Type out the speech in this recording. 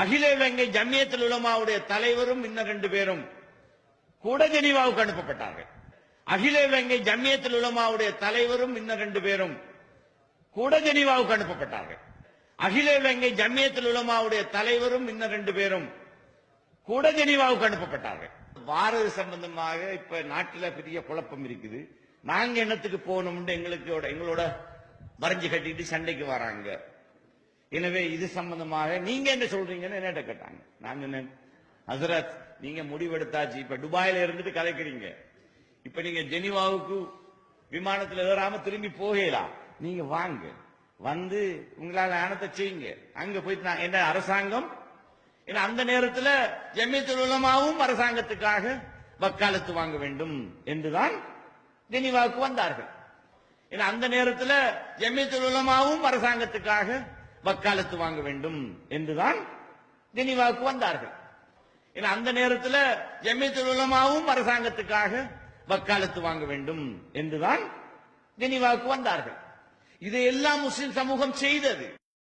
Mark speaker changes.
Speaker 1: அகில இலங்கை ஜம்மியத்தில் உலமாவுடைய தலைவரும் இன்னும் ரெண்டு பேரும் கூட ஜெனீவாவுக்கு அனுப்பப்பட்டார்கள். அகில இலங்கை ஜம்மியத்தில் உலமாவுடைய தலைவரும் இன்னும் ரெண்டு பேரும் கூட ஜெனீவாவுக்கு அனுப்பப்பட்டார்கள். அகில இலங்கை ஜம்மியத்தில் உலமாவுடைய தலைவரும் இன்னும் ரெண்டு பேரும் கூட ஜெனீவாவுக்கு அனுப்பப்பட்டார்கள். பாரத சம்பந்தமாக இப்ப நாட்டில பெரிய குழப்பம் இருக்குது. நாங்க என்னத்துக்கு போகணும்னு எங்களுக்கு எங்களோட வரைஞ்சு கட்டிட்டு சண்டைக்கு வராங்க. எனவே இது சம்பந்தமாக நீங்க என்ன சொல்றீங்கன்னு என்னட்ட கேட்டாங்க. நான் சொன்னேன் ஹசரத் நீங்க முடிவெடுத்தாச்சு. இப்ப துபாயில இருந்துட்டு கலைக்கிறீங்க இப்ப நீங்க ஜெனிவாவுக்கு விமானத்துல ஏறாம திரும்பி போகலாம் நீங்க வாங்க. வந்து உங்களால ஆனத்தை செய்யுங்க. அங்க போயிட்டு நான் என்ன அரசாங்கம்? ஏன்னா அந்த நேரத்தில் ஜமியத்துல் உலமாவும் அரசாங்கத்துக்காக வக்காலத்து வாங்க வேண்டும் என்றுதான் ஜெனிவாவுக்கு வந்தார்கள். ஏன்னா அந்த நேரத்தில் ஜமியத்துல் உலமாவும் அரசாங்கத்துக்காக வக்காலத்து வாங்க வேண்டும் என்றுதான் ஜெனிவாவுக்கு வந்தார்கள். ஏன்னா அந்த நேரத்தில் ஜமியத்துல் உலமாவும் அரசாங்கத்துக்காக வக்காலத்து வாங்க வேண்டும் என்றுதான் ஜெனிவாவுக்கு வந்தார்கள். இதையெல்லாம் முஸ்லிம் சமூகம் செய்தது.